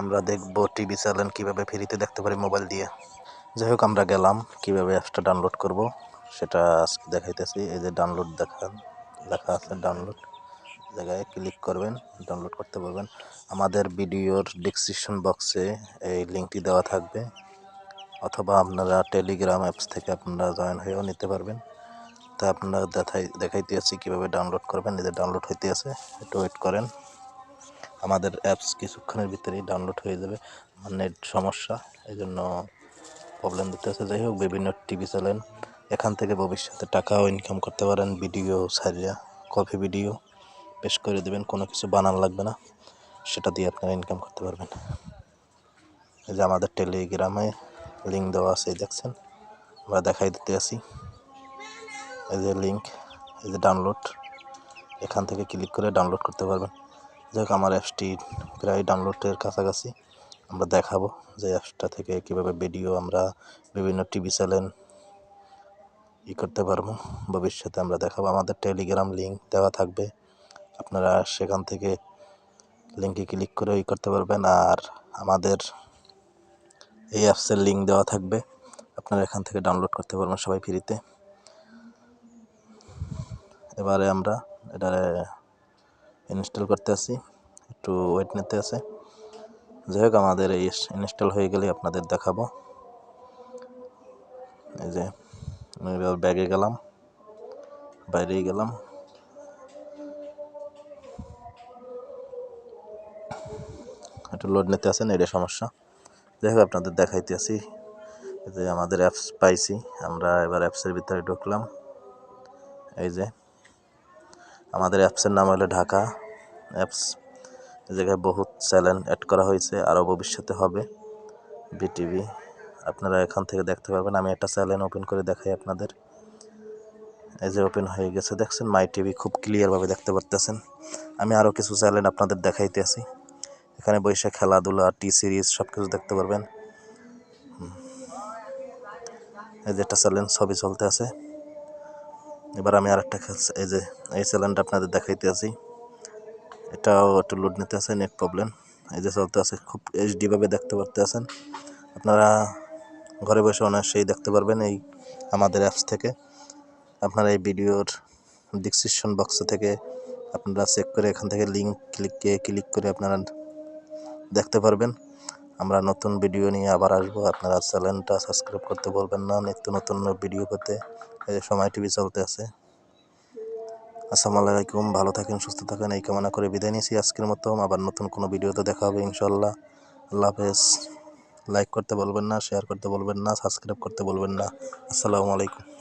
আমরা দেখব TV channel কীভাবে ফ্রিতে দেখতে পারি মোবাইল দিয়ে। যাই হোক আমরা গেলাম কীভাবে অ্যাপসটা ডাউনলোড করব, সেটা আজকে দেখাইতেছি। এই যে ডাউনলোড দেখান, লেখা আছে ডাউনলোড। জায়গায় ক্লিক করবেন, ডাউনলোড করতে পারবেন। আমাদের ভিডিওর ডিসক্রিপশন বক্সে এই লিঙ্কটি দেওয়া থাকবে, অথবা আপনারা টেলিগ্রাম অ্যাপস থেকে আপনারা জয়েন হয়েও নিতে পারবেন। তা আপনারা দেখাই দেখাইতে আছি কীভাবে ডাউনলোড করবেন। এদের ডাউনলোড হইতে আছে একটু ওয়েট করেন। আমাদের অ্যাপস কিছুক্ষণের ভিতরেই ডাউনলোড হয়ে যাবে। নেট সমস্যা এই জন্য প্রবলেম দিতে আছে যাই হোক, বিভিন্ন টিভি চ্যানেল এখান থেকে ভবিষ্যতে টাকাও ইনকাম করতে পারেন ভিডিও সারিয়া কফি ভিডিও পেশ করে দেবেন, কোনো কিছু বানান লাগবে না, সেটা দিয়ে আপনারা ইনকাম করতে পারবেন। এই যে আমাদের টেলিগ্রামে লিঙ্ক দেওয়া আছে দেখছেন? আমরা দেখাই দিতে আসি। এই যে লিঙ্ক এই যে ডাউনলোড এখান থেকে ক্লিক করে ডাউনলোড করতে পারবেন। যাই হোক আমার অ্যাপসটি প্রায় ডাউনলোডের কাছাকাছি। আমরা দেখাবো যে অ্যাপসটা থেকে কীভাবে ভিডিও আমরা বিভিন্ন টিভি চ্যানেল ই করতে পারব। ভবিষ্যতে আমরা দেখাবো। আমাদের টেলিগ্রাম লিঙ্ক দেওয়া থাকবে। আপনারা সেখান থেকে লিঙ্কে ক্লিক করে ই করতে পারবেন। আর আমাদের এই অ্যাপসের লিঙ্ক দেওয়া থাকবে। আপনারা এখান থেকে ডাউনলোড করতে পারবেন সবাই ফ্রিতে। এবারে আমরা এটা ইনস্টল করতে আসি। একটু ওয়েট নিতে আছে যাই হোক আমাদের এই ইনস্টল হয়ে গেলে আপনাদের দেখাবো। এই যে এবার ব্যাগে গেলাম, বাইরেই গেলাম। একটু লোড নিতে আসেন এটা সমস্যা। যাই হোক আপনাদের দেখাইতে আসি। যে, আমাদের অ্যাপস পাইছি। আমরা এবার অ্যাপসের ভিতরে ঢুকলাম। এই যে আমাদের অ্যাপসের নাম হলো ঢাকা অ্যাপস এই জায়গায় বহুত চ্যানেল অ্যাড করা হয়েছে, আরও ভবিষ্যতে হবে। বিটিভি আপনারা এখান থেকে দেখতে পারবেন। আমি একটা চ্যানেল ওপেন করে দেখাই আপনাদের। এই যে ওপেন হয়ে গেছে, দেখছেন? মাই টিভি খুব ক্লিয়ারভাবে দেখতে পারতেছেন। আমি আরও কিছু চ্যানেল আপনাদের দেখাইতে আছি এখানে বসে খেলাধুলা টি সিরিজ সব কিছু দেখতে পারবেন। এই যে একটা চ্যানেল ছবি চলতে আছে। এবার আমি আর একটা এই যে, এই চ্যানেলটা আপনাদের দেখাইতে আছি। এটাও একটু লোড নিতে আছে নেট প্রবলেম এই যে চলতে আছে, খুব এইচডিভাবে দেখতে পারতে আছেন আপনারা ঘরে বসে অনায়াসেই দেখতে পারবেন এই আমাদের অ্যাপস থেকে। আপনারা এই ভিডিওর ডিসক্রিপশন বক্স থেকে আপনারা চেক করে এখান থেকে লিঙ্ক ক্লিকে ক্লিক করে আপনারা দেখতে পারবেন। আমরা নতুন ভিডিও নিয়ে আবার আসব। আপনারা চ্যানেলটা সাবস্ক্রাইব করতে বলবেন না, নিত্য নতুন ভিডিও পেতে। সময় টিভি চলতে আছে। আসসালামু আলাইকুম, ভালো থাকেন, সুস্থ থাকেন, এই কামনা করে বিদায় নিয়েছি আজকের মতো। আবার নতুন কোনো ভিডিওতে দেখা হবে ইনশাল্লাহ আল্লাহ হাফেজ। লাইক করতে বলবেন না শেয়ার করতে বলবেন না সাবস্ক্রাইব করতে বলবেন না। আসসালামু আলাইকুম।